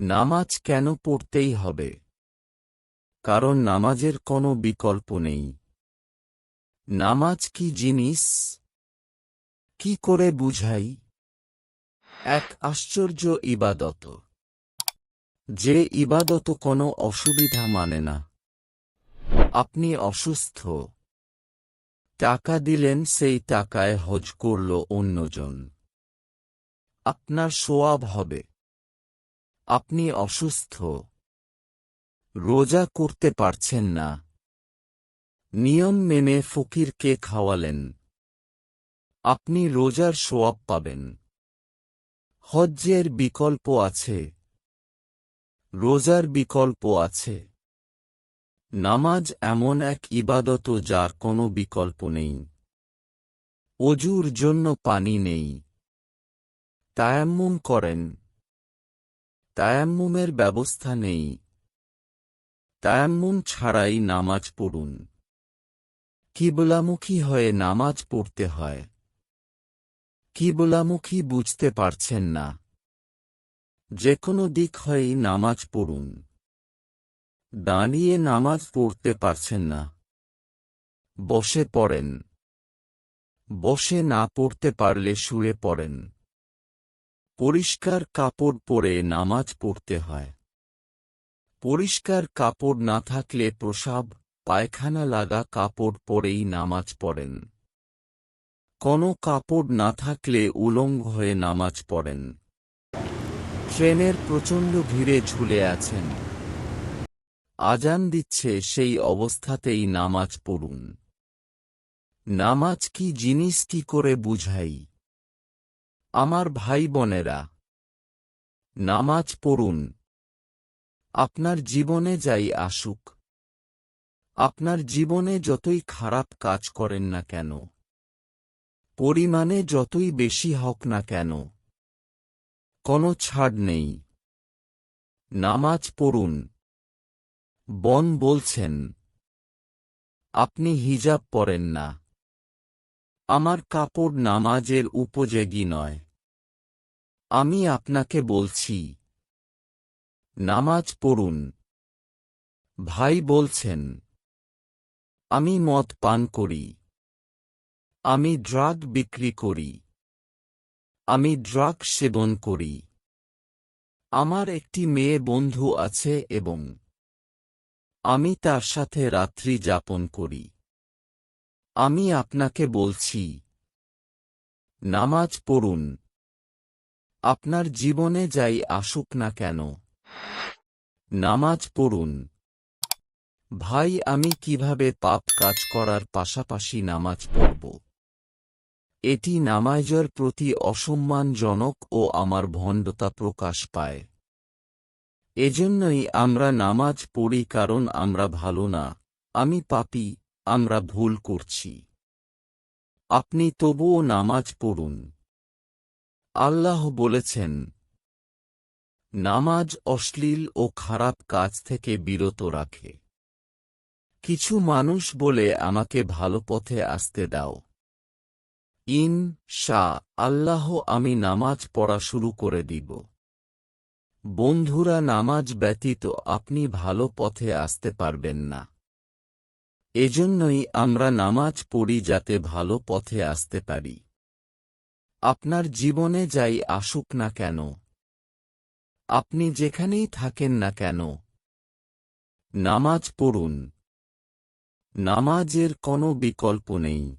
নামাজ কেন পড়তেই হবে? কারণ নামাজের কোনো বিকল্প নেই। নামাজ কি জিনিস? কি করে বুঝাই? এক আশ্চর্য ইবাদত। যে ইবাদত কোনো অসুবিধা মানে না। আপনি অসুস্থ। টাকা দিলেন, সেই টাকায় হজ করল অন্যজন। আপনার সোয়াব হবে। আপনি অসুস্থ। রোজা করতে পারছেন না। নিয়ম মেনে ফকিরকে খাওয়ালেন। আপনি রোজার সোয়াব পাবেন। হজ্জের বিকল্প আছে। রোজার বিকল্প আছে। নামাজ এমন এক ইবাদত যার কোনো বিকল্প নেই। অজুর জন্য পানি নেই। তায়াম্মুম করেন। তায়াম্মুমের ব্যবস্থা নেই। তায়াম্মুম ছাড়াই নামাজ পড়ুন। কিবলামুখী হয়ে নামাজ পড়তে হয়। কিবলামুখী বুঝতে পারছেন না। যে কোনো দিক হয়েই নামাজ পড়ুন। দাঁড়িয়ে নামাজ পড়তে পারছেন না। বসে পড়েন। বসে না পড়তে পারলে শুয়ে পড়েন। পরিষ্কার কাপড় পরে নামাজ পড়তে হয়। পরিষ্কার কাপড় না থাকলে প্রসাব, পায়খানা লাগা কাপড় পরেই নামাজ পড়েন। কোনো কাপড় না থাকলে উলঙ্গ হয়ে নামাজ পড়েন। ট্রেনের প্রচণ্ড ভিড়ে ঝুলে আছেন। আজান দিচ্ছে সেই অবস্থাতেই নামাজ পড়ুন। নামাজ কি জিনিস কি করে বুঝাই? আমার ভাই বোনেরা, নামাজ পড়ুন। আপনার জীবনে যাই আসুক। আপনার জীবনে যতই খারাপ কাজ করেন না কেন, পরিমাণে যতই বেশি হক না কেন, কোনো ছাড় নেই। নামাজ পড়ুন। বন বলছেন, আপনি হিজাব পরেন না। আমার কাপড় নামাজের উপযোগী নয়। আমি আপনাকে বলছি, নামাজ পড়ুন। ভাই বলছেন, আমি মদ পান করি। আমি ড্রাগ বিক্রি করি। আমি ড্রাগ সেবন করি। আমার একটি মেয়ে বন্ধু আছে এবং আমি তার সাথে রাত্রি যাপন করি। আমি আপনাকে বলছি। নামাজ পড়ুন। আপনার জীবনে যাই আসুক না কেন। নামাজ পড়ুন। ভাই, আমি কীভাবে পাপ কাজ করার পাশাপাশি নামাজ পড়ব? এটি নামাজের প্রতি অসম্মানজনক ও আমার ভণ্ডতা প্রকাশ পায়। এজন্যই আমরা নামাজ পড়ি কারণ আমরা ভালো না। আমি পাপি। আমরা ভুল করছি। আপনি তবুও নামাজ পড়ুন। আল্লাহ বলেছেন, নামাজ অশ্লীল ও খারাপ কাজ থেকে বিরত রাখে। কিছু মানুষ বলে আমাকে ভালো পথে আসতে দাও। ইন শাহ আল্লাহ আমি নামাজ পড়া শুরু করে দিব। বন্ধুরা, নামাজ ব্যতীত আপনি ভালো পথে আসতে পারবেন না। এজন্যই আমরা নামাজ পড়ি যাতে ভালো পথে আসতে পারি। আপনার জীবনে যাই আসুক না কেন? আপনি যেখানেই থাকেন না কেন? নামাজ পড়ুন। নামাজের কোনো বিকল্প নেই।